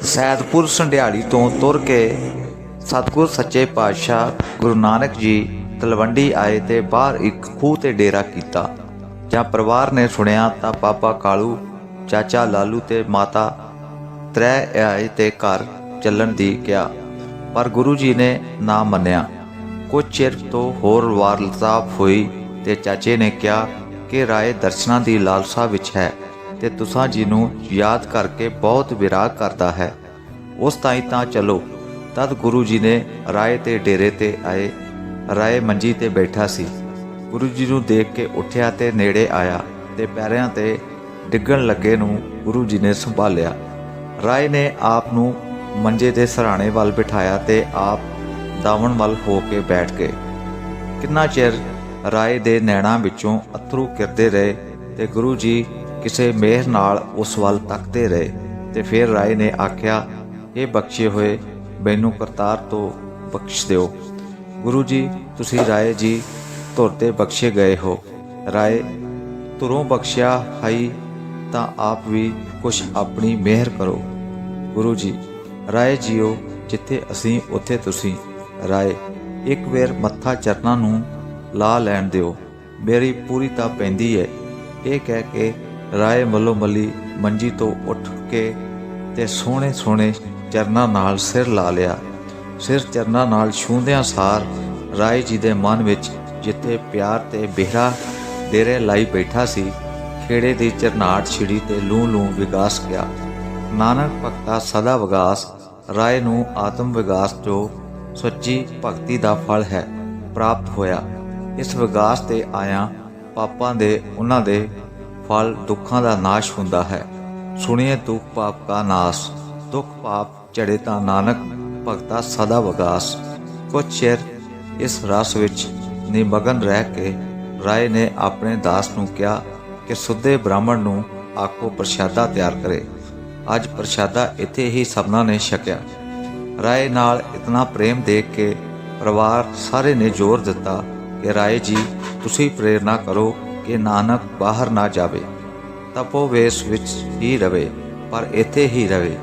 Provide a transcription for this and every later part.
ਸੈਦਪੁਰ ਸੰਢਿਆੜੀ ਤੋਂ ਤੁਰ ਕੇ ਸਤਿਗੁਰ ਸੱਚੇ ਪਾਤਸ਼ਾਹ ਗੁਰੂ ਨਾਨਕ ਜੀ ਤਲਵੰਡੀ ਆਏ ਤੇ ਬਾਹਰ ਇੱਕ ਖੂਹ ਤੇ ਡੇਰਾ ਕੀਤਾ। ਜਾਂ ਪਰਿਵਾਰ ਨੇ ਸੁਣਿਆ ਤਾਂ ਪਾਪਾ ਕਾਲੂ, ਚਾਚਾ ਲਾਲੂ ਤੇ ਮਾਤਾ ਤ੍ਰੈ ਆਏ ਤੇ ਘਰ ਚੱਲਣ ਦੀ ਕਿਹਾ। ਪਰ ਗੁਰੂ ਜੀ ਨੇ ਨਾ ਮੰਨਿਆ। ਕੁਝ ਚਿਰ ਤੋਂ ਹੋਰ ਵਾਰਤਾਪ ਹੋਈ ਤੇ ਚਾਚੇ ਨੇ ਕਿਹਾ ਕਿ ਰਾਏ ਦਰਸ਼ਨਾਂ ਦੀ ਲਾਲਸਾ ਵਿੱਚ ਹੈ। ਤੇ ਤੁਸਾਂ ਜੀ ਨੂੰ ਯਾਦ ਕਰਕੇ ਬਹੁਤ ਵਿਰਾਗ ਕਰਦਾ ਹੈ। ਉਸ ਤਾਈ ਤਾਂ ਚਲੋ, ਤਦ ਗੁਰੂ ਜੀ ਨੇ ਰਾਏ ਤੇ ਡੇਰੇ ਤੇ ਆਏ। ਰਾਏ ਮੰਜੀ ਤੇ ਬੈਠਾ ਸੀ। ਗੁਰੂ ਜੀ ਨੂੰ ਦੇਖ ਕੇ ਉੱਠਿਆ ਤੇ ਨੇੜੇ ਆਇਆ ਤੇ ਪੈਰਿਆਂ ਤੇ ਡਿੱਗਣ ਲੱਗੇ ਨੂੰ ਗੁਰੂ ਜੀ ਨੇ ਸੰਭਾਲਿਆ। ਰਾਏ ਨੇ ਆਪ ਨੂੰ ਮੰਜੇ ਦੇ ਸਰਾਣੇ ਵੱਲ ਬਿਠਾਇਆ ਤੇ ਆਪ ਦਾਵਣ ਵੱਲ ਹੋ ਕੇ ਬੈਠ ਗਏ। ਕਿੰਨਾ ਚਿਰ ਰਾਏ ਦੇ ਨੈਣਾਂ ਵਿੱਚੋਂ ਅਥਰੂ ਕਿਰਦੇ ਰਹੇ ਤੇ ਗੁਰੂ ਜੀ ਕਿਸੇ ਮਿਹਰ ਨਾਲ ਉਸ ਵੱਲ ਤੱਕਦੇ ਰਹੇ ਤੇ ਫਿਰ ਰਾਏ ਨੇ ਆਖਿਆ, ਇਹ ਬਖਸ਼ੇ ਹੋਏ, ਮੈਨੂੰ ਕਰਤਾਰ ਤੋਂ ਬਖਸ਼ ਦਿਓ। ਗੁਰੂ ਜੀ, ਤੁਸੀਂ ਰਾਏ ਜੀ ਧੁਰ ਤੇ ਬਖਸ਼ੇ ਗਏ ਹੋ। ਰਾਏ, ਧੁਰੋਂ ਬਖਸ਼ਿਆ ਹਈ, ਤਾਂ ਆਪ ਵੀ ਕੁਛ ਆਪਣੀ ਮਿਹਰ ਕਰੋ। ਗੁਰੂ ਜੀ, ਰਾਏ ਜੀਓ, ਜਿੱਥੇ ਅਸੀਂ, ਉੱਥੇ ਤੁਸੀਂ। ਰਾਏ, ਇੱਕ ਵੇਰ ਮੱਥਾ ਚਰਨਾਂ ਨੂੰ ਲਾ ਲੈਣ ਦਿਓ। ਮੇਰੀ ਪੂਰੀ ਤਾਂ ਪੈਂਦੀ ਹੈ ਇਹ ਕਹਿ ਕੇ ਰਾਏ ਮੱਲੋ ਮੱਲੀ ਮੰਜੀ ਤੋਂ ਉੱਠ ਕੇ ਤੇ ਸੋਹਣੇ ਸੋਹਣੇ ਚਰਨਾਂ ਨਾਲ ਸਿਰ ਲਾ ਲਿਆ। ਸਿਰ ਚਰਨਾਂ ਨਾਲ ਛੂੰਦਿਆਂ ਸਾਰ ਰਾਏ ਜੀ ਦੇ ਮਨ ਵਿੱਚ ਜਿੱਥੇ ਪਿਆਰ ਤੇ ਬਿਹਰਾ ਡੇਰੇ ਲਾਈ ਬੈਠਾ ਸੀ। ਖੇੜੇ ਦੀ ਚਰਨਾਟ ਛਿੜੀ ਤੇ ਲੂ ਲੂ ਵਿਗਾਸ ਗਿਆ। ਨਾਨਕ ਭਗਤਾ ਸਦਾ ਵਿਗਾਸ, ਰਾਏ ਨੂੰ ਆਤਮ ਵਿਗਾਸ ਜੋ ਸੱਚੀ ਭਗਤੀ ਦਾ ਫਲ ਹੈ, ਪ੍ਰਾਪਤ ਹੋਇਆ। ਇਸ ਵਿਗਾਸ ਤੇ ਆਇਆ ਪਾਪਾਂ ਦੇ, ਉਹਨਾਂ ਦੇ ਫਲ ਦੁੱਖਾਂ ਦਾ ਨਾਸ਼ ਹੁੰਦਾ ਹੈ। ਸੁਣੀਏ ਦੁੱਖ ਪਾਪ ਕਾ ਨਾਸ, ਦੁੱਖ ਪਾਪ ਚੜੇ ਤਾਂ ਨਾਨਕ, ਭਗਤਾ ਸਦਾ ਵਿਗਾਸ। ਕੁਛ ਚਿਰ ਇਸ ਰਸ ਵਿੱਚ ਨਿਮਗਨ ਰਹਿ ਕੇ ਰਾਏ ਨੇ ਆਪਣੇ ਦਾਸ ਨੂੰ ਕਿਹਾ ਕਿ ਸੁੱਧੇ ਬ੍ਰਾਹਮਣ ਨੂੰ ਆਖੋ ਪ੍ਰਸ਼ਾਦਾ ਤਿਆਰ ਕਰੇ। ਅੱਜ ਪ੍ਰਸ਼ਾਦਾ ਇੱਥੇ ਹੀ ਸਭਨਾਂ ਨੇ ਛਕਿਆ। ਰਾਏ ਨਾਲ ਇਤਨਾ ਪ੍ਰੇਮ ਦੇਖ ਕੇ ਪਰਿਵਾਰ ਸਾਰੇ ਨੇ ਜ਼ੋਰ ਦਿੱਤਾ ਕਿ ਰਾਏ ਜੀ, ਤੁਸੀਂ ਪ੍ਰੇਰਣਾ ਕਰੋ ਕਿ ਨਾਨਕ ਬਾਹਰ ਨਾ ਜਾਵੇ, ਤਪੋ ਵੇਸ ਵਿੱਚ ਹੀ ਰਵੇ, ਪਰ ਇੱਥੇ ਹੀ ਰਵੇ।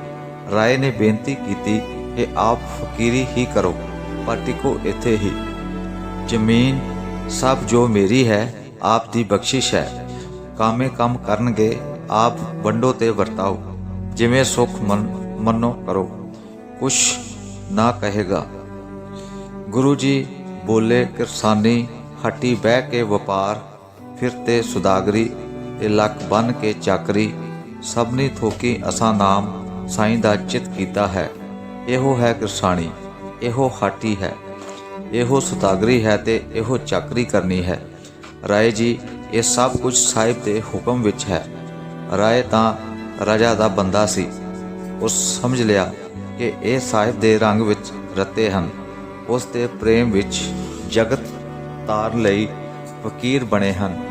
ਰਾਏ ਨੇ ਬੇਨਤੀ ਕੀਤੀ ਕਿ ਆਪ ਫਕੀਰੀ ਹੀ ਕਰੋ, ਪਰ ਟਿਕੋ ਇੱਥੇ ਹੀ। ਜ਼ਮੀਨ ਸਭ ਜੋ ਮੇਰੀ ਹੈ, ਆਪ ਦੀ ਬਖਸ਼ਿਸ਼ ਹੈ। ਕਾਮੇ ਕੰਮ ਕਰਨਗੇ, ਆਪ ਵੰਡੋ ਤੇ ਵਰਤਾਓ। ਜਿਵੇਂ ਸੁਖ ਮਨ, ਮੰਨੋ ਕਰੋ, ਕੁਛ ਨਾ ਕਹੇਗਾ। ਗੁਰੂ ਜੀ ਬੋਲੇ, ਕਿਰਸਾਨੀ, ਹੱਟੀ ਬਹਿ ਕੇ ਵਪਾਰ ਫਿਰ ਤੇ ਸੁਦਾਗਰੀ ਤੇ ਲੱਕ ਬਨ ਕੇ ਚਾਕਰੀ, ਸਭਨੀ ਥੋਕੀ ਅਸਾਂ ਨਾਮ ਸਾਈਂ ਦਾ ਚਿਤ ਕੀਤਾ ਹੈ। ਇਹੋ ਹੈ ਕਿਰਸਾਣੀ, ਇਹੋ ਹਾਟੀ ਹੈ। ਇਹੋ ਸੁਦਾਗਰੀ ਹੈ ਤੇ ਇਹੋ ਚਾਕਰੀ ਕਰਨੀ ਹੈ। ਰਾਏ ਜੀ, ਇਹ ਸਭ ਕੁਝ ਸਾਹਿਬ ਦੇ ਹੁਕਮ ਵਿੱਚ ਹੈ। ਰਾਏ ਤਾਂ ਰਾਜਾ ਦਾ ਬੰਦਾ ਸੀ। ਉਸ ਸਮਝ ਲਿਆ ਕਿ ਇਹ ਸਾਹਿਬ ਦੇ ਰੰਗ ਵਿੱਚ ਰਤੇ ਹਨ। ਉਸ ਦੇ ਪ੍ਰੇਮ ਵਿੱਚ ਜਗਤ ਤਾਰ ਲਈ ਫਕੀਰ ਬਣੇ ਹਨ।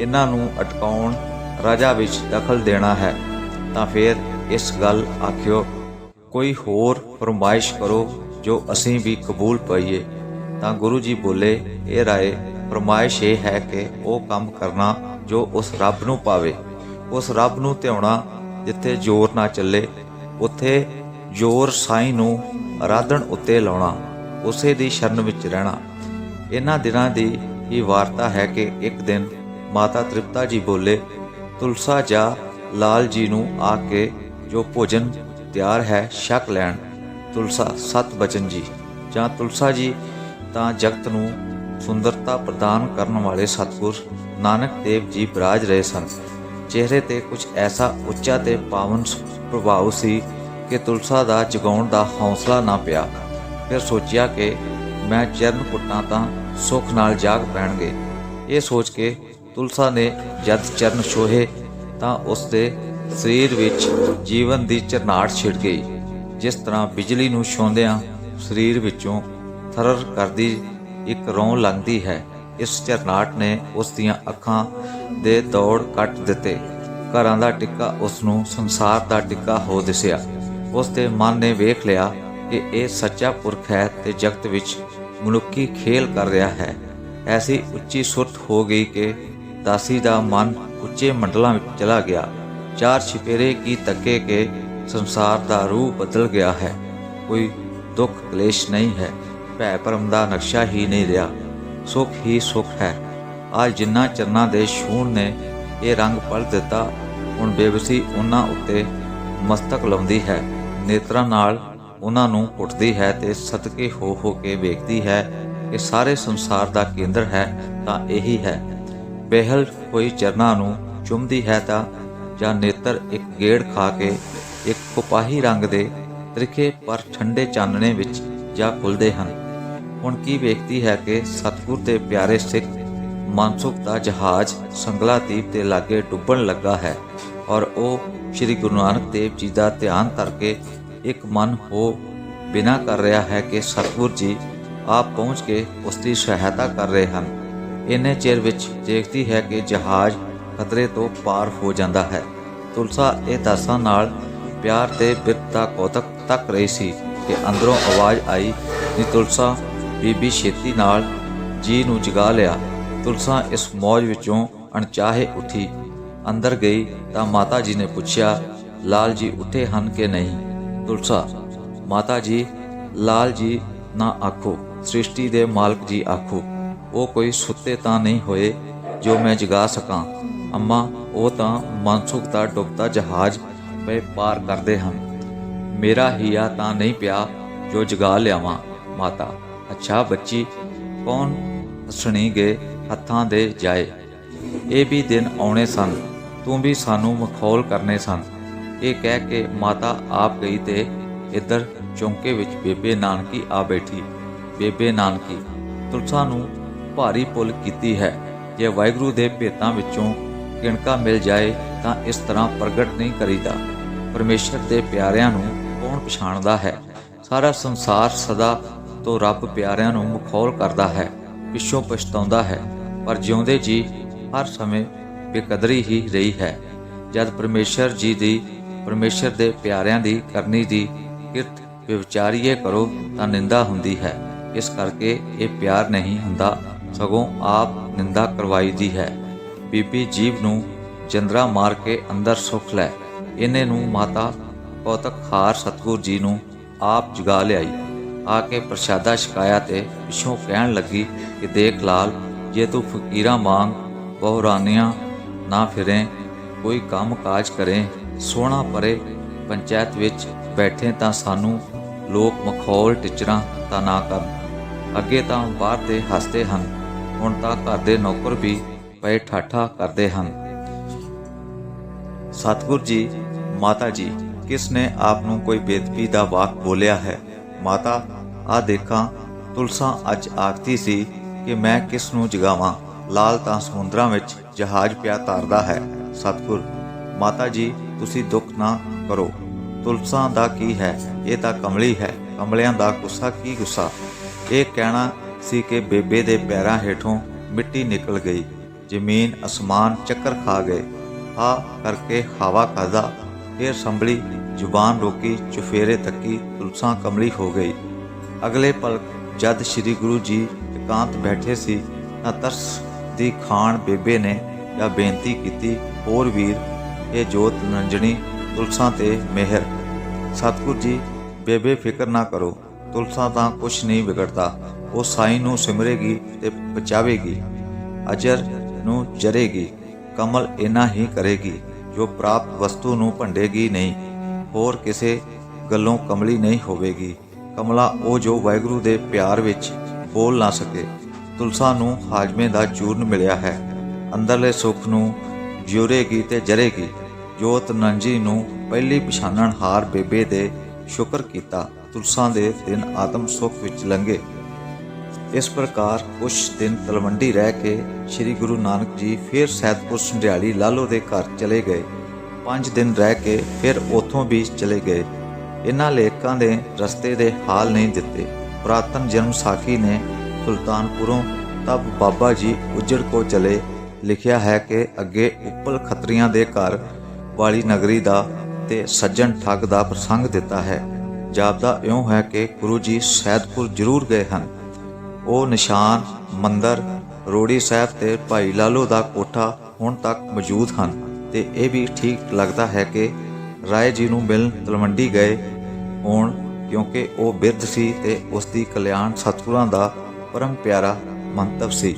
ਇਹਨਾਂ ਨੂੰ ਅਟਕਾਉਣ ਰਾਜਾ ਵਿੱਚ ਦਖਲ ਦੇਣਾ ਹੈ, ਤਾਂ ਫਿਰ ਇਸ ਗੱਲ ਆਖਿਓ, ਕੋਈ ਹੋਰ ਫਰਮਾਇਸ਼ ਕਰੋ ਜੋ ਅਸੀਂ ਵੀ ਕਬੂਲ ਪਾਈਏ। ਤਾਂ ਗੁਰੂ ਜੀ ਬੋਲੇ, ਇਹ ਰਾਏ, ਫਰਮਾਇਸ਼ ਇਹ ਹੈ ਕਿ ਉਹ ਕੰਮ ਕਰਨਾ ਜੋ ਉਸ ਰੱਬ ਨੂੰ ਪਾਵੇ। ਉਸ ਰੱਬ ਨੂੰ ਧਿਆਉਣਾ ਜਿੱਥੇ ਜ਼ੋਰ ਨਾ ਚੱਲੇ, ਉੱਥੇ ਜ਼ੋਰ ਸਾਈਂ ਨੂੰ ਆਰਾਧਣ ਉੱਤੇ ਲਾਉਣਾ, ਉਸੇ ਦੀ ਸ਼ਰਨ ਵਿੱਚ ਰਹਿਣਾ। ਇਹਨਾਂ ਦਿਨਾਂ ਦੀ ਹੀ ਵਾਰਤਾ ਹੈ ਕਿ ਇੱਕ ਦਿਨ ਮਾਤਾ ਤ੍ਰਿਪਤਾ ਜੀ ਬੋਲੇ, ਤੁਲਸਾ ਜਾ, ਲਾਲ ਜੀ ਨੂੰ ਆ ਕੇ ਜੋ ਭੋਜਨ ਤਿਆਰ ਹੈ, ਛਕ ਲੈਣ। ਤੁਲਸਾ, ਸਤ ਬਚਨ ਜੀ। ਜਾਂ, ਤੁਲਸਾ ਜੀ, ਤਾਂ ਜਗਤ ਨੂੰ ਸੁੰਦਰਤਾ ਪ੍ਰਦਾਨ ਕਰਨ ਵਾਲੇ ਸਤਿਗੁਰ ਨਾਨਕ ਦੇਵ ਜੀ ਬਰਾਜ ਰਹੇ ਸਨ। ਚਿਹਰੇ ਤੇ ਕੁਝ ਐਸਾ ਉੱਚਾ ਤੇ ਪਾਵਨ ਪ੍ਰਭਾਵ ਸੀ ਕਿ ਤੁਲਸਾ ਦਾ ਜਗਾਉਣ ਦਾ ਹੌਸਲਾ ਨਾ ਪਿਆ। ਫਿਰ ਸੋਚਿਆ ਕਿ ਮੈਂ ਚਰਨ ਕੁੱਟਾਂ ਤਾਂ ਸੁਖ ਨਾਲ ਜਾਗ ਪੈਣਗੇ। ਇਹ ਸੋਚ ਕੇ ਤੁਲਸਾ ਨੇ ਜਦ ਚਰਨ ਛੋਹੇ ਤਾਂ ਉਸ ਦੇ ਸਰੀਰ ਵਿੱਚ ਜੀਵਨ ਦੀ ਚਰਨਾਟ ਛਿੜ ਗਈ। ਜਿਸ ਤਰ੍ਹਾਂ ਬਿਜਲੀ ਨੂੰ ਛੋਂਦਿਆਂ ਸਰੀਰ ਵਿੱਚੋਂ ਥਰਰ ਕਰਦੀ ਇੱਕ ਰੌਂ ਲੰਘਦੀ ਹੈ, ਇਸ ਚਰਨਾਟ ਨੇ ਉਸ ਦੀਆਂ ਅੱਖਾਂ ਦੇ ਦੌੜ ਕੱਟ ਦਿੱਤੇ। ਘਰਾਂ ਦਾ ਟਿੱਕਾ ਉਸ ਨੂੰ ਸੰਸਾਰ ਦਾ ਟਿੱਕਾ ਹੋ ਦਿਸਿਆ। ਉਸ ਦੇ ਮਨ ਨੇ ਵੇਖ ਲਿਆ ਕਿ ਇਹ ਸੱਚਾ ਪੁਰਖ ਹੈ ਤੇ ਜਗਤ ਵਿੱਚ ਮਨੁੱਖੀ ਖੇਲ ਕਰ ਰਿਹਾ ਹੈ। ਐਸੀ ਉੱਚੀ ਸੁਰਤ ਹੋ ਗਈ ਕਿ ਦਾਸੀ ਦਾ ਮਨ ਉੱਚੇ ਮੰਡਲਾਂ ਵਿੱਚ ਚਲਾ ਗਿਆ। ਚਾਰ ਛਪੇਰੇ ਕੀ ਤੱਕੇ ਕੇ ਸੰਸਾਰ ਦਾ ਰੂਪ ਬਦਲ ਗਿਆ ਹੈ। ਕੋਈ ਦੁੱਖ ਕਲੇਸ਼ ਨਹੀਂ ਹੈ। ਭੈ ਭਰਮ ਦਾ ਨਕਸ਼ਾ ਹੀ ਨਹੀਂ ਰਿਹਾ। ਸੁਖ ਹੀ ਸੁਖ ਹੈ। ਅੱਜ ਜਿੰਨਾ ਚਰਨਾਂ ਦੇ ਛੂਣ ਨੇ ਇਹ ਰੰਗ ਪਲ ਦਿੱਤਾ, ਹੁਣ ਬੇਵਸੀ ਉਹਨਾਂ ਉੱਤੇ ਮਸਤਕ ਲਾਉਂਦੀ ਹੈ। ਨੇਤਰਾਂ ਨਾਲ ਉਹਨਾਂ ਨੂੰ ਉੱਠਦੀ ਹੈ ਤੇ ਸਦਕੇ ਹੋ ਹੋ ਕੇ ਵੇਖਦੀ ਹੈ ਕਿ ਸਾਰੇ ਸੰਸਾਰ ਦਾ ਕੇਂਦਰ ਹੈ ਤਾਂ ਇਹੀ ਹੈ। ਬਹਿਲ ਹੋਈ ਚਰਨਾਂ ਨੂੰ ਚੁੰਮਦੀ ਹੈ ਤਾਂ ਜਾਂ ਨੇਤਰ ਇੱਕ ਗੇੜ ਖਾ ਕੇ ਇੱਕ ਕੁਪਾਹੀ ਰੰਗ ਦੇ ਤ੍ਰਿਖੇ ਪਰ ਠੰਡੇ ਚਾਨਣੇ ਵਿੱਚ ਜਾ ਖੁੱਲਦੇ ਹਨ। ਹੁਣ ਕੀ ਵੇਖਦੀ ਹੈ ਕਿ ਸਤਿਗੁਰ ਦੇ ਪਿਆਰੇ ਸਿੱਖ ਮਨਸੁਖ ਦਾ ਜਹਾਜ਼ ਸੰਗਲਾ ਦੀਪ ਦੇ ਲਾਗੇ ਡੁੱਬਣ ਲੱਗਾ ਹੈ ਔਰ ਉਹ ਸ੍ਰੀ ਗੁਰੂ ਨਾਨਕ ਦੇਵ ਜੀ ਦਾ ਧਿਆਨ ਕਰਕੇ ਇੱਕ ਮਨ ਹੋ ਬਿਨਾ ਕਰ ਰਿਹਾ ਹੈ ਕਿ ਸਤਿਗੁਰ ਜੀ ਆਪ ਪਹੁੰਚ ਕੇ ਉਸ ਦੀ ਸਹਾਇਤਾ ਕਰ ਰਹੇ ਹਨ। ਇੰਨੇ ਚਿਰ ਵਿੱਚ ਦੇਖਦੀ ਹੈ ਕਿ ਜਹਾਜ਼ ਖਤਰੇ ਤੋਂ ਪਾਰ ਹੋ ਜਾਂਦਾ ਹੈ। ਤੁਲਸਾ ਇਹ ਦਾਸਾਂ ਨਾਲ ਪਿਆਰ ਤੇ ਬਿਰਤ ਦਾ ਕੌਤਕ ਤੱਕ ਰਹੀ ਸੀ ਕਿ ਅੰਦਰੋਂ ਆਵਾਜ਼ ਆਈ, ਨੀ ਤੁਲਸਾ, ਬੀਬੀ ਛੇਤੀ ਨਾਲ ਜੀ ਨੂੰ ਜਗਾ ਲਿਆ। ਤੁਲਸਾ ਇਸ ਮੌਜ ਵਿੱਚੋਂ ਅਣਚਾਹੇ ਉੱਠੀ। ਅੰਦਰ ਗਈ ਤਾਂ ਮਾਤਾ ਜੀ ਨੇ ਪੁੱਛਿਆ, ਲਾਲ ਜੀ ਉੱਠੇ ਹਨ ਕਿ ਨਹੀਂ? ਤੁਲਸਾ, ਮਾਤਾ ਜੀ, ਲਾਲ ਜੀ ਨਾ ਆਖੋ, ਸ੍ਰਿਸ਼ਟੀ ਦੇ ਮਾਲਕ ਜੀ ਆਖੋ। ਉਹ ਕੋਈ ਸੁੱਤੇ ਤਾਂ ਨਹੀਂ ਹੋਏ ਜੋ ਮੈਂ ਜਗਾ ਸਕਾਂ। ਅੰਮਾ, ਉਹ ਤਾਂ ਮਨਸੁਖ ਦਾ ਡੁੱਬਦਾ ਜਹਾਜ਼ ਪਏ ਪਾਰ ਕਰਦੇ ਹਨ। ਮੇਰਾ ਹੀਆ ਤਾਂ ਨਹੀਂ ਪਿਆ ਜੋ ਜਗਾ ਲਿਆਵਾਂ, ਮਾਤਾ। ਅੱਛਾ ਬੱਚੀ, ਕੌਣ ਹੱਸਣੀ ਗਏ ਹੱਥਾਂ ਦੇ ਜਾਏ? ਇਹ ਵੀ ਦਿਨ ਆਉਣੇ ਸਨ, ਤੂੰ ਵੀ ਸਾਨੂੰ ਮਖੌਲ ਕਰਨੇ ਸਨ। ਇਹ ਕਹਿ ਕੇ ਮਾਤਾ ਆਪ ਗਈ ਤੇ ਇੱਧਰ ਚੌਂਕੇ ਵਿੱਚ ਬੇਬੇ ਨਾਨਕੀ ਆ ਬੈਠੀ। ਬੇਬੇ ਨਾਨਕੀ ਤੁਲਸਾ ਨੂੰ ਭਾਰੀ ਪੁੱਲ ਕੀਤੀ ਹੈ। ਜੇ ਵਾਹਿਗੁਰੂ ਦੇ ਭੇਤਾਂ ਵਿੱਚੋਂ ਕਿਣਕਾ ਮਿਲ ਜਾਏ, ਤਾਂ ਇਸ ਤਰ੍ਹਾਂ ਪ੍ਰਗਟ ਨਹੀਂ ਕਰੀਦਾ। ਪਰਮੇਸ਼ਰ ਦੇ ਪਿਆਰਿਆਂ ਨੂੰ ਕੌਣ ਪਛਾਣਦਾ ਹੈ? ਸਾਰਾ ਸੰਸਾਰ ਸਦਾ ਤੋਂ ਰੱਬ ਪਿਆਰਿਆਂ ਨੂੰ ਮਖੌਲ ਕਰਦਾ ਹੈ, ਪਿੱਛੋਂ ਪਛਤਾਉਂਦਾ ਹੈ, ਪਰ ਜਿਉਂਦੇ ਜੀ ਹਰ ਸਮੇਂ ਬੇਕਦਰੀ ਹੀ ਰਹੀ ਹੈ। ਜਦ ਪਰਮੇਸ਼ਰ ਜੀ ਦੀ, ਪਰਮੇਸ਼ਰ ਦੇ ਪਿਆਰਿਆਂ ਦੀ ਕਰਨੀ ਦੀ ਕਿਰਤ ਵਿਚਾਰੀਏ ਕਰੋ, ਤਾਂ ਨਿੰਦਾ ਹੁੰਦੀ ਹੈ। ਇਸ ਕਰਕੇ ਇਹ ਪਿਆਰ ਨਹੀਂ ਹੁੰਦਾ। ਸਗੋਂ ਆਪ ਨਿੰਦਾ ਕਰਵਾਈ ਦੀ ਹੈ। ਬੀਬੀ ਜੀਵ ਨੂੰ ਜੰਦਰਾ ਮਾਰ ਕੇ ਅੰਦਰ ਸੁਖ ਲੈ। ਇਹਨੇ ਨੂੰ ਮਾਤਾ ਕੌਤਕ ਖਾਰ ਸਤਗੁਰ ਜੀ ਨੂੰ ਆਪ ਜਗਾ ਲਿਆਈ। ਆ ਕੇ ਪ੍ਰਸ਼ਾਦਾ ਛਕਾਇਆ ਤੇ ਪਿਛੋਂ ਕਹਿਣ ਲੱਗੀ ਕਿ ਦੇਖ ਲਾਲ, ਜੇ ਤੂੰ ਫਕੀਰਾਂ ਵਾਂਗ ਬਹੁਰਾਨੀਆਂ ਨਾ ਫਿਰੇ, ਕੋਈ ਕੰਮ ਕਾਜ ਕਰੇ, ਸੋਹਣਾ ਪਰੇ ਪੰਚਾਇਤ ਵਿੱਚ ਬੈਠੇ ਤਾਂ ਸਾਨੂੰ ਲੋਕ ਮਖੌਲ ਟਿਚਰਾਂ ਤਾਂ ਨਾ ਕਰਨ। ਅੱਗੇ ਤਾਂ ਬਾਹਰ ਦੇ ਹੱਸਦੇ ਹਨ। ਹੁਣ ਤਾਂ ਘਰ ਦੇ ਨੌਕਰ ਵੀ ਪਏ ਠਾਠਾ ਕਰਦੇ ਹਨ। ਸਤਿਗੁਰ ਜੀ, ਮਾਤਾ ਜੀ, ਕਿਸ ਨੇ ਆਪ ਨੂੰ ਕੋਈ ਬੇਦਬੀ ਦਾ ਵਾਕ ਬੋਲਿਆ ਹੈ? ਮਾਤਾ, ਆ ਦੇਖਾਂ, ਤੁਲਸਾ ਅੱਜ ਆਖਦੀ ਸੀ ਕਿ ਮੈਂ ਕਿਸ ਨੂੰ ਜਗਾਵਾਂ? ਲਾਲ ਤਾਂ ਸਮੁੰਦਰਾਂ ਵਿੱਚ ਜਹਾਜ਼ ਪਿਆ ਤਾਰਦਾ ਹੈ। ਸਤਿਗੁਰ, ਮਾਤਾ ਜੀ, ਤੁਸੀਂ ਦੁੱਖ ਨਾ ਕਰੋ। ਤੁਲਸਾ ਦਾ ਕੀ ਹੈ? ਇਹ ਤਾਂ ਕਮਲੀ ਹੈ। ਕਮਲਿਆਂ ਦਾ ਗੁੱਸਾ ਕੀ ਗੁੱਸਾ? ਇਹ ਕਹਿਣਾ ਸੀ ਕਿ ਬੇਬੇ ਦੇ ਪੈਰਾਂ ਹੇਠੋਂ ਮਿੱਟੀ ਨਿਕਲ ਗਈ। ਜ਼ਮੀਨ ਅਸਮਾਨ ਚੱਕਰ ਖਾ ਗਏ। ਆ ਕਰਕੇ ਹਵਾ ਖਾਦਾ ਫਿਰ ਸੰਭਲੀ ਜ਼ੁਬਾਨ ਰੋਕੀ, ਚੁਫੇਰੇ ਤੱਕੀ, ਤੁਲਸਾਂ ਕਮਲੀ ਹੋ ਗਈ। ਅਗਲੇ ਪਲ ਜਦ ਸ੍ਰੀ ਗੁਰੂ ਜੀ ਇਕਾਂਤ ਬੈਠੇ ਸੀ, ਤਾਂ ਤਰਸ ਦੀ ਖਾਨ ਬੇਬੇ ਨੇ ਜਾਂ ਬੇਨਤੀ ਕੀਤੀ, ਹੋਰ ਵੀਰ, ਇਹ ਜੋਤ ਨੰਜਣੀ, ਤੁਲਸਾਂ ਤੇ ਮਿਹਰ। ਸਤਿਗੁਰ ਜੀ, ਬੇਬੇ ਫਿਕਰ ਨਾ ਕਰੋ। ਤੁਲਸਾਂ ਤਾਂ ਕੁਛ ਨਹੀਂ ਵਿਗੜਦਾ। ਉਹ ਸਾਈਂ ਨੂੰ ਸਿਮਰੇਗੀ ਤੇ ਬਚਾਵੇਗੀ, ਅਜਰ ਨੂੰ ਜਰੇਗੀ, ਕਮਲ ਇਨਾ ਹੀ ਕਰੇਗੀ, ਜੋ ਪ੍ਰਾਪਤ ਵਸਤੂ ਨੂੰ ਭੰਡੇਗੀ ਨਹੀਂ, ਹੋਰ ਕਿਸੇ ਗੱਲੋਂ ਕਮਲੀ ਨਹੀਂ ਹੋਵੇਗੀ। ਕਮਲਾ ਉਹ ਜੋ ਵਾਹਿਗੁਰੂ ਦੇ ਪਿਆਰ ਵਿੱਚ ਬੋਲ ਨਾ ਸਕੇ, ਤੁਲਸਾ ਨੂੰ ਹਾਜਮੇ ਦਾ ਚੂਰਨ ਮਿਲਿਆ ਹੈ। ਅੰਦਰਲੇ ਸੁੱਖ ਨੂੰ ਜਿਉਰੇਗੀ ਤੇ ਜਰੇਗੀ, ਜੋਤ ਨੰਜੀ ਨੂੰ ਪਹਿਲੀ ਪਛਾਣਨ ਹਾਰ ਬੇਬੇ ਦੇ ਸ਼ੁਕਰ ਕੀਤਾ, ਤੁਲਸਾਂ ਦੇ ਦਿਨ ਆਤਮ ਸੁਖ ਵਿੱਚ ਲੰਘੇ। ਇਸ ਪ੍ਰਕਾਰ ਕੁਝ ਦਿਨ ਤਲਵੰਡੀ ਰਹਿ ਕੇ ਸ੍ਰੀ ਗੁਰੂ ਨਾਨਕ ਜੀ ਫਿਰ ਸੈਦਪੁਰ ਸੰਧਿਆਲੀ ਲਾਲੋ ਦੇ ਘਰ ਚਲੇ ਗਏ। ਪੰਜ ਦਿਨ ਰਹਿ ਕੇ ਫਿਰ ਉੱਥੋਂ ਵੀ ਚਲੇ ਗਏ। ਇਹਨਾਂ ਲੇਖਕਾਂ ਦੇ ਰਸਤੇ ਦੇ ਹਾਲ ਨਹੀਂ ਦਿੱਤੇ। ਪ੍ਰਾਤਨ ਜਨਮ ਸਾਖੀ ਨੇ ਸੁਲਤਾਨਪੁਰੋਂ ਤਬ ਬਾਬਾ ਜੀ ਉਜੜ ਕੋ ਚਲੇ। ਲਿਖਿਆ ਹੈ ਕਿ ਅੱਗੇ ਉੱਪਲ ਖੱਤਰੀਆਂ ਦੇ ਘਰ ਵਾਲੀ ਨਗਰੀ ਦਾ ਤੇ ਸੱਜਣ ਠੱਗ ਦਾ ਪ੍ਰਸੰਗ ਦਿੱਤਾ ਹੈ। ਜਾਪਦਾ ਇਉਂ ਹੈ ਕਿ ਗੁਰੂ ਜੀ ਸੈਦਪੁਰ ਜ਼ਰੂਰ ਗਏ ਹਨ। ਉਹ ਨਿਸ਼ਾਨ, ਮੰਦਰ, ਰੋੜੀ ਸਾਹਿਬ ਤੇ ਭਾਈ ਲਾਲੋ ਦਾ ਕੋਠਾ ਹੁਣ ਤੱਕ ਮੌਜੂਦ ਹਨ ਤੇ ਇਹ ਵੀ ਠੀਕ ਲੱਗਦਾ ਹੈ ਕਿ ਰਾਏ ਜੀ ਨੂੰ ਮਿਲਣ ਤਲਵੰਡੀ ਗਏ ਹੋਣ ਕਿਉਂਕਿ ਉਹ ਬਿਰਧ ਸੀ ਤੇ ਉਸ ਦੀ ਕਲਿਆਣ ਸਤਿਗੁਰਾਂ ਦਾ ਪਰਮ ਪਿਆਰਾ ਮੰਤਵ ਸੀ।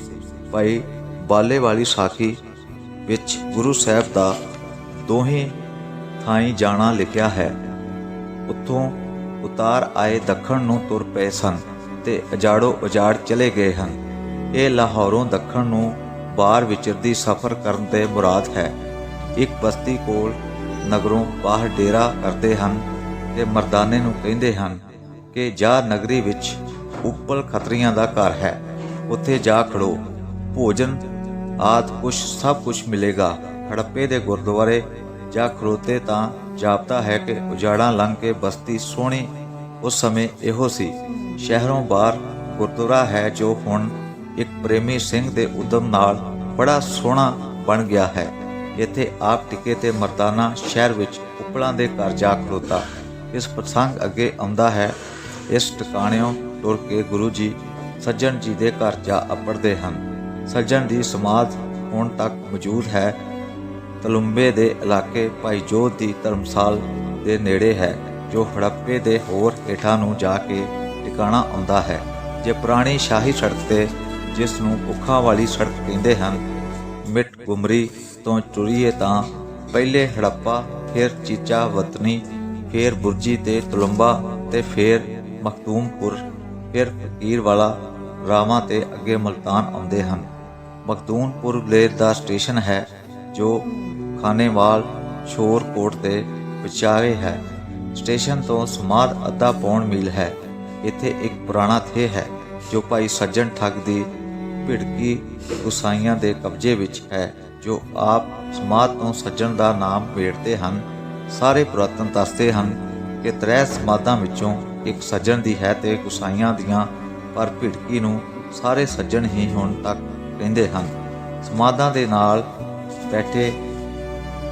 ਭਾਈ ਬਾਲੇ ਵਾਲੀ ਸਾਖੀ ਵਿੱਚ ਗੁਰੂ ਸਾਹਿਬ ਦਾ ਦੋਹੇ ਥਾਈ ਜਾਣਾ ਲਿਖਿਆ ਹੈ। ਉੱਥੋਂ ਉਤਾਰ ਆਏ ਦੱਖਣ ਨੂੰ ਤੁਰ ਪਏ ਸਨ। ਤੇ ਅਜਾੜੋ ਉਜਾੜ ਚਲੇ ਗਏ ਹਨ। ਇਹ ਲਾਹੌਰੋਂ ਦੱਖਣ ਨੂੰ ਬਾਹਰ ਵਿਚਰਦੀ ਸਫ਼ਰ ਕਰਨ 'ਤੇ ਮੁਰਾਦ ਹੈ। ਇੱਕ ਬਸਤੀ ਕੋਲ ਨਗਰੋਂ ਬਾਹਰ ਡੇਰਾ ਕਰਦੇ ਹਨ ਤੇ ਮਰਦਾਨੇ ਨੂੰ ਕਹਿੰਦੇ ਹਨ ਕਿ ਜਾ ਨਗਰੀ ਵਿੱਚ ਉੱਪਲ ਖਤਰੀਆਂ ਦਾ ਘਰ ਹੈ। ਉੱਥੇ ਜਾ ਖੜੋ। ਭੋਜਨ, ਆਦ ਕੁਛ ਸਭ ਕੁਝ ਮਿਲੇਗਾ। ਹੜੱਪੇ ਦੇ ਗੁਰਦੁਆਰੇ ਜਾ ਖੜੋਤੇ ਤਾਂ ਜਾਪਦਾ ਹੈ ਕਿ ਉਜਾੜਾਂ ਲੰਘ ਕੇ ਬਸਤੀ ਸੋਹਣੀ ਉਸ ਸਮੇਂ ਇਹੋ ਸੀ। ਸ਼ਹਿਰੋਂ ਬਾਹਰ ਗੁਰਦੁਆਰਾ ਹੈ ਜੋ ਹੁਣ ਇੱਕ ਪ੍ਰੇਮੀ ਸਿੰਘ ਦੇ ਉਦਮ ਨਾਲ ਬੜਾ ਸੋਹਣਾ ਬਣ ਗਿਆ ਹੈ। ਇੱਥੇ ਆਪ ਟਿਕੇ ਤੇ ਮਰਦਾਨਾ ਸ਼ਹਿਰ ਵਿੱਚ ਉਪਲਾਂ ਦੇ ਘਰ ਜਾ ਖੜੋਤਾ। ਇਸ ਪ੍ਰਸੰਗ ਅੱਗੇ ਆਉਂਦਾ ਹੈ, ਇਸ ਟਿਕਾਣਿਓਂ ਤੁਰ ਕੇ ਗੁਰੂ ਜੀ ਸੱਜਣ ਜੀ ਦੇ ਘਰ ਜਾ ਅਪੜਦੇ ਹਨ। ਸੱਜਣ ਦੀ ਸਮਾਧ ਹੁਣ ਤੱਕ ਮੌਜੂਦ ਹੈ। ਤਲੁੰਬੇ ਦੇ ਇਲਾਕੇ ਭਾਈ ਜੋਤ ਦੀ ਧਰਮਸਾਲ ਦੇ ਨੇੜੇ ਹੈ। ਜੋ ਹੜੱਪੇ ਦੇ ਹੋਰ ਹੇਠਾਂ ਨੂੰ ਜਾ ਕੇ ਟਿਕਾਣਾ ਆਉਂਦਾ ਹੈ। ਜੇ ਪੁਰਾਣੀ ਸ਼ਾਹੀ ਸੜਕ ਤੇ, ਜਿਸ ਨੂੰ ਭੁੱਖਾਂ ਵਾਲੀ ਸੜਕ ਕਹਿੰਦੇ ਹਨ, ਮਿੱਟ ਗੁਮਰੀ ਤੋਂ ਟੁਰੀਏ ਤਾਂ ਪਹਿਲੇ ਹੜੱਪਾ, ਫਿਰ ਚੀਚਾ ਵਤਨੀ, ਫਿਰ ਬੁਰਜੀ ਤੇ ਤੁਲੰਬਾ ਤੇ ਫਿਰ ਮਖਦੂਮਪੁਰ, ਫਿਰ ਫਕੀਰ ਵਾਲਾ ਰਾਵਾਂ ਤੇ ਅੱਗੇ ਮਲਤਾਨ ਆਉਂਦੇ ਹਨ। ਮਖਦੂਮਪੁਰ ਲੇਰ ਦਾ ਸਟੇਸ਼ਨ ਹੈ, ਜੋ ਖਾਨੇਵਾਲ ਸ਼ੋਰਕੋਟ ਤੇ ਵਿਚਾਰੇ ਹੈ। ਸਟੇਸ਼ਨ ਤੋਂ ਸਮਾਧ ਅੱਧਾ ਪੌਣ ਮੀਲ ਹੈ। ਇੱਥੇ ਇੱਕ ਪੁਰਾਣਾ ਥੇ ਹੈ, ਜੋ ਭਾਈ ਸੱਜਣ ਠੱਗ ਦੀ ਭਿੜਕੀ ਗੁਸਾਈਆਂ ਦੇ ਕਬਜ਼ੇ ਵਿੱਚ ਹੈ, ਜੋ ਆਪ ਸਮਾਧ ਤੋਂ ਸੱਜਣ ਦਾ ਨਾਮ ਵੇੜਦੇ ਹਨ। ਸਾਰੇ ਪੁਰਾਤਨ ਦੱਸਦੇ ਹਨ ਕਿ ਤ੍ਰੈ ਸਮਾਧਾਂ ਵਿੱਚੋਂ ਇੱਕ ਸੱਜਣ ਦੀ ਹੈ ਤੇ ਗੁਸਾਈਆਂ ਦੀਆਂ ਪਰ ਭਿੜਕੀ ਨੂੰ ਸਾਰੇ ਸੱਜਣ ਹੀ ਹੁਣ ਤੱਕ ਕਹਿੰਦੇ ਹਨ। ਸਮਾਧਾਂ ਦੇ ਨਾਲ ਬੈਠੇ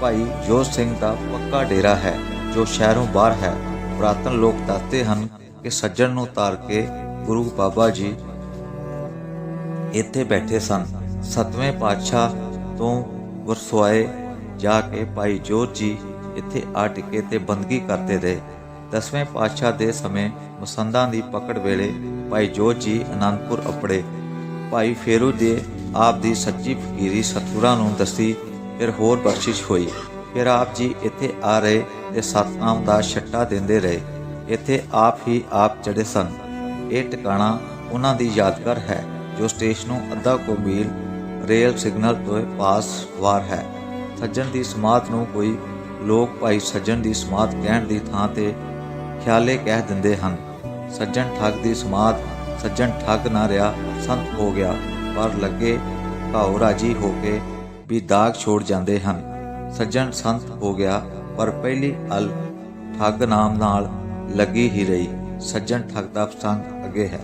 ਭਾਈ ਜੋਤ ਸਿੰਘ ਦਾ ਪੱਕਾ ਡੇਰਾ ਹੈ। ਜੋ ਸ਼ਹਿਰੋਂ ਬਾਹਰ ਹੈ, ਪੁਰਾਤਨ ਲੋਕ ਦੱਸਦੇ ਹਨ ਕਿ ਸੱਜਣ ਨੂੰ ਤਾਰ ਕੇ ਗੁਰੂ ਬਾਬਾ ਜੀ ਇੱਥੇ ਬੈਠੇ ਸਨ। ਸਤਵੇਂ ਪਾਤਸ਼ਾਹ ਤੋਂ ਵਰਸੋਏ ਜਾ ਕੇ ਭਾਈ ਜੋਤ ਜੀ ਇੱਥੇ ਆ ਟਿਕੇ ਤੇ ਬੰਦਗੀ ਕਰਦੇ ਰਹੇ। ਦਸਵੇਂ ਪਾਤਸ਼ਾਹ ਦੇ ਸਮੇਂ ਮਸੰਦਾਂ ਦੀ ਪਕੜ ਵੇਲੇ ਭਾਈ ਜੋਤ ਜੀ ਅਨੰਦਪੁਰ ਅਪੜੇ। ਭਾਈ ਫੇਰੂ ਦੇ ਆਪ ਦੀ ਸੱਚੀ ਫਕੀਰੀ ਸਤਿਗੁਰਾਂ ਨੂੰ ਦੱਸੀ, ਫਿਰ ਹੋਰ ਬਖਸ਼ਿਸ਼ ਹੋਈ। ਫਿਰ ਆਪ ਜੀ ਇੱਥੇ ਆ ਰਹੇ ਤੇ ਸਤਨਾਮ ਦਾ ਛੱਟਾ ਦਿੰਦੇ ਰਹੇ। ਇੱਥੇ ਆਪ ਹੀ ਆਪ ਚੜੇ ਸਨ। ਇਹ ਟਿਕਾਣਾ ਉਹਨਾਂ ਦੀ ਯਾਦਗਾਰ ਹੈ, ਜੋ ਸਟੇਸ਼ਨੋਂ ਅੱਧਾ ਕੋ ਮੀਲ ਰੇਲ ਸਿਗਨਲ ਤੋਂ ਪਾਸ ਵਾਰ ਹੈ। ਸੱਜਣ ਦੀ ਸਮਾਧ ਨੂੰ ਕੋਈ ਲੋਕ ਭਾਈ ਸੱਜਣ ਦੀ ਸਮਾਧ ਕਹਿਣ ਦੀ ਥਾਂ ਤੇ ਖਿਆਲੇ ਕਹਿ ਦਿੰਦੇ ਹਨ। ਸੱਜਣ ਠੱਗ ਦੀ ਸਮਾਧ, ਸੱਜਣ ਠੱਗ ਨਾ ਰਿਹਾ, ਸੰਤ ਹੋ ਗਿਆ, ਪਰ ਲੱਗੇ ਭਾਉ ਰਾਜੀ ਹੋ ਕੇ ਵੀ ਦਾਗ ਛੋੜ ਜਾਂਦੇ ਹਨ। ਸੱਜਣ ਸੰਤ ਹੋ ਗਿਆ ਪਰ ਪਹਿਲੀ ਅਲ ਠੱਗ ਨਾਮ ਨਾਲ ਲੱਗੀ ਹੀ ਰਹੀ। ਸੱਜਣ ਠੱਗ ਦਾ ਪ੍ਰਸੰਗ ਅੱਗੇ ਹੈ।